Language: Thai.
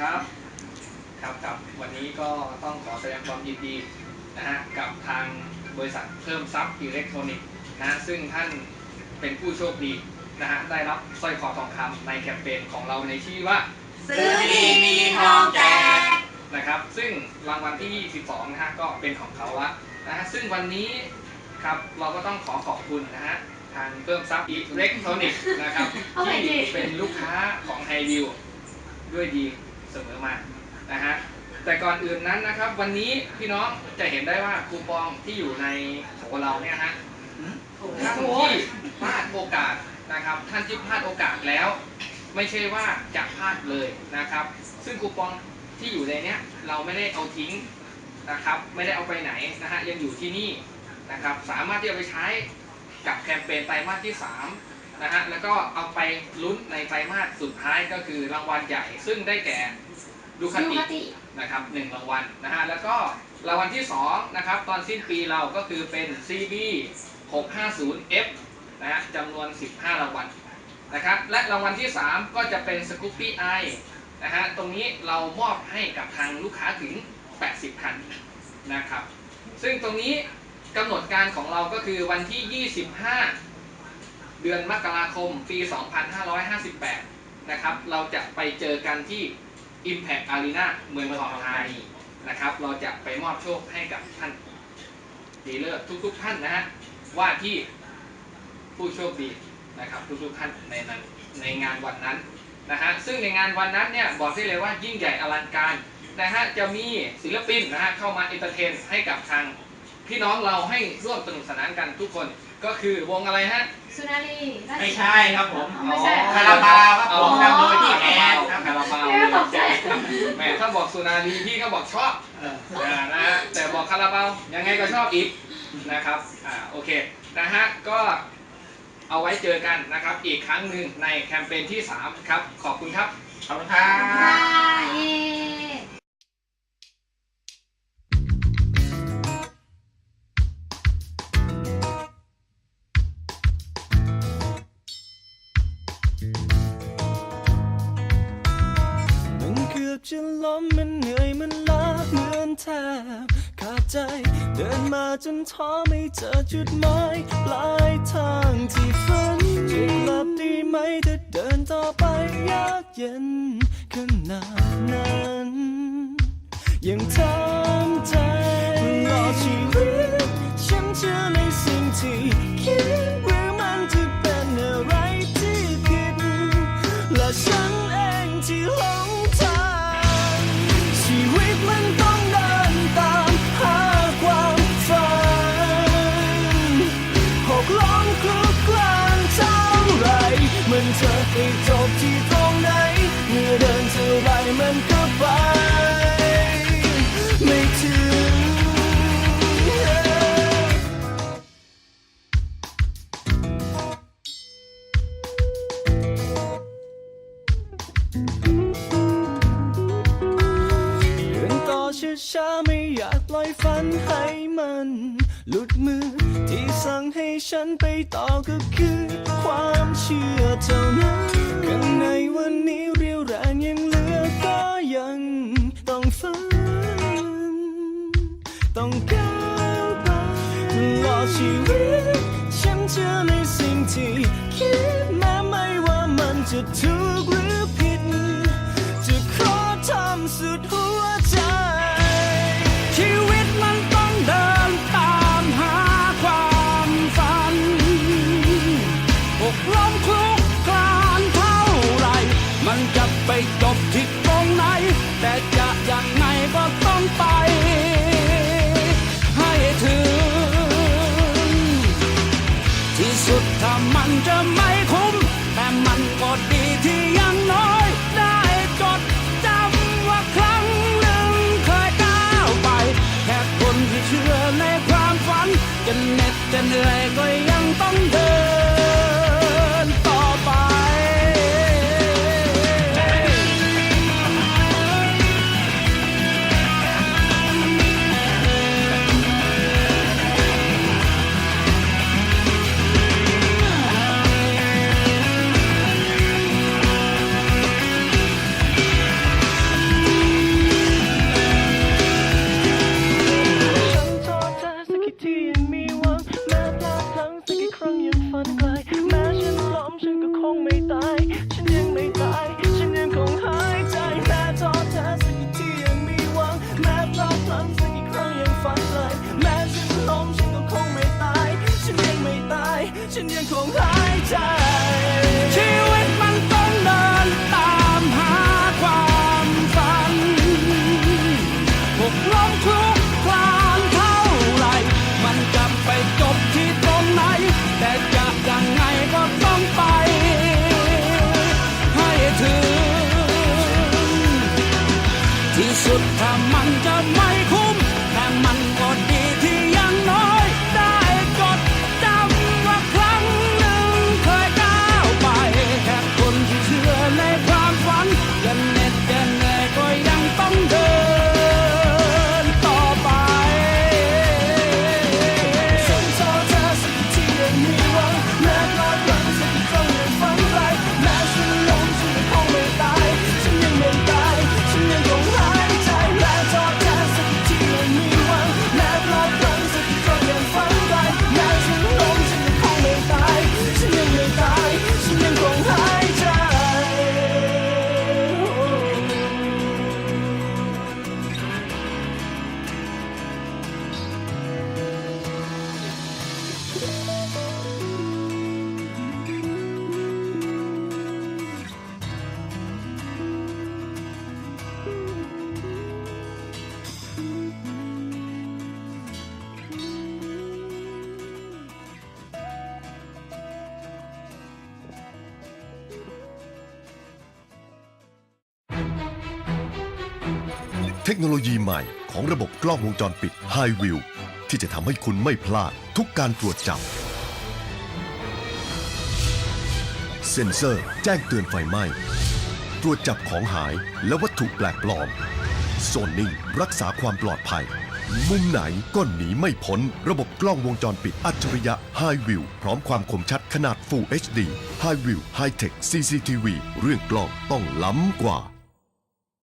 ครับครับกับวันนี้ก็ต้องขอแสดงความยินดีนะฮะกับทางบริษัทเพิ่มทรัพย์อิเล็กทรอนิกส์นะฮะซึ่งท่านเป็นผู้โชคดีนะฮะได้รับสร้อยคอทองคำในแคมเปญของเราในชื่อว่า ซื้อดีมีทองแจกนะครับซึ่งรางวัลที่22นะฮะก็เป็นของเขาละนะฮะซึ่งวันนี้ครับเราก็ต้องขอขอบคุณนะฮะทางเพิ่มทรัพย์อิเล็กทรอนิกส์นะครับเอาใหม่ที่ดิเป็นลูกค้าของไฮวิวด้วยดี เสมอมานะฮะแต่ก่อนอื่นนั้นนะครับ วันนี้พี่น้องจะเห็นได้ว่าคูปองที่อยู่ในของเราเนี่ยฮะท่านที่พลาดโอกาสนะครับ ท่านที่พลาดโอกาสแล้ว ไม่ใช่ว่าจะพลาดเลยนะครับ ซึ่งคูปองที่อยู่ในเนี้ยเราไม่ได้เอาทิ้งนะครับ ไม่ได้เอาไปไหนนะฮะยังอยู่ที่นี่นะครับ สามารถที่จะไปใช้กับแคมเปญไตรมาสที่ 3 นะฮะแล้วก็เอาไปลุ้นในไตรมาสสุดท้ายก็คือรางวัลใหญ่ ซึ่งได้แก่ดูคดูติคตินะครับหนึ่งรางวัลนะฮะแล้วก็รางวัลที่2นะครับตอนสิ้นปีเราก็คือเป็น CB 650F นะฮะจำนวน 15 รางวัลนะครับและรางวัลที่ 3 ก็จะเป็น Scoopy i นะฮะตรงนี้เรามอบให้กับทางลูกค้าถึง 80 คันนะครับ ซึ่งตรงนี้กำหนดการของเราก็คือวันที่ 25 เดือนมกราคมปี 2558 นะครับ เราจะไปเจอกันที่ Impact Arena เมืองทองธานีนะครับ เราจะไปมอบโชคให้กับท่านดีเลอร์ทุกๆท่านนะฮะ ว่าที่ผู้โชคดีนะครับทุกๆท่านในนั้นในงานวันนั้นนะฮะ ซึ่งในงานวันนั้นเนี่ยบอกได้เลยว่ายิ่งใหญ่อลังการนะฮะ จะมีศิลปินนะฮะเข้ามาเอนเตอร์เทนให้กับทางพี่น้องเราให้ร่วมสนุกสนานกันทุกคน ก็คือวงอะไรฮะ สุนารีราชไม่ใช่ครับผม ไม่ใช่ คาราบาวครับผมอ๋อนำโดยพี่แอนครับคาราบาวไม่ตกใจ แหมถ้าบอกสุนารีพี่ก็บอกชอบเอออ่านะฮะแต่บอกคาราบาวยังไงก็ชอบอีกนะครับอ่าโอเคนะฮะก็เอาไว้เจอกันนะครับ อีกครั้งหนึ่งในแคมเปญที่ 3 ครับ ขอบคุณครับ ขอบคุณครับ ค่ะเย้ มมันเหนื่อยมันล้าเหมือนแทบขาดใจ เดินมาจนท้อไม่เจอจุดหมายปลายทางที่ฝันจะกลับดีไหมถ้าเดินต่อไปยากเย็นขนาดนั้นยังเธอ มันจะไปจบที่ตรงไหน เมื่อเดินเท่าไรมันก็ไป ไม่ถึง เดินต่อช้าๆไม่อยากปล่อยฝันให้มัน หลุดมือ ที่สั่งให้ฉันไปต่อก็คือ ความเชื่อเท่านั้นข้างในวันนี้เรียวแรงยังเหลือก็ยังต้องฝันต้องก้าวไปตลอดชีวิต ฉันเชื่อในสิ่งที่คิดแม้ไม่ว่ามันจะถูกหรือผิด จะขอทำสุดหัวใจ ฉันยังคงหายใจ ชีวิตมันต้องเดินตามหาความฝันหกล้มคลุกคลานเท่าไร มันจะไปจบที่ตรงไหน แต่จะยังไงก็ต้องไป ให้ถึง ที่สุดถ้ามันจะไม่คุ้มแต่มัน เทคโนโลยีใหม่ของระบบกล้องวงจรปิด High View ที่จะทำให้คุณไม่พลาดทุกการตรวจจับ เซ็นเซอร์แจ้งเตือนไฟไหม้ ตรวจจับของหายและวัตถุแปลกปลอมโซนนิ่งรักษาความปลอดภัย มุมไหนก็หนีไม่พ้น ระบบกล้องวงจรปิดอัจฉริยะ High View พร้อมความคมชัดขนาด Full HD High View High Tech CCTV เรื่องกล้องต้องล้ำกว่า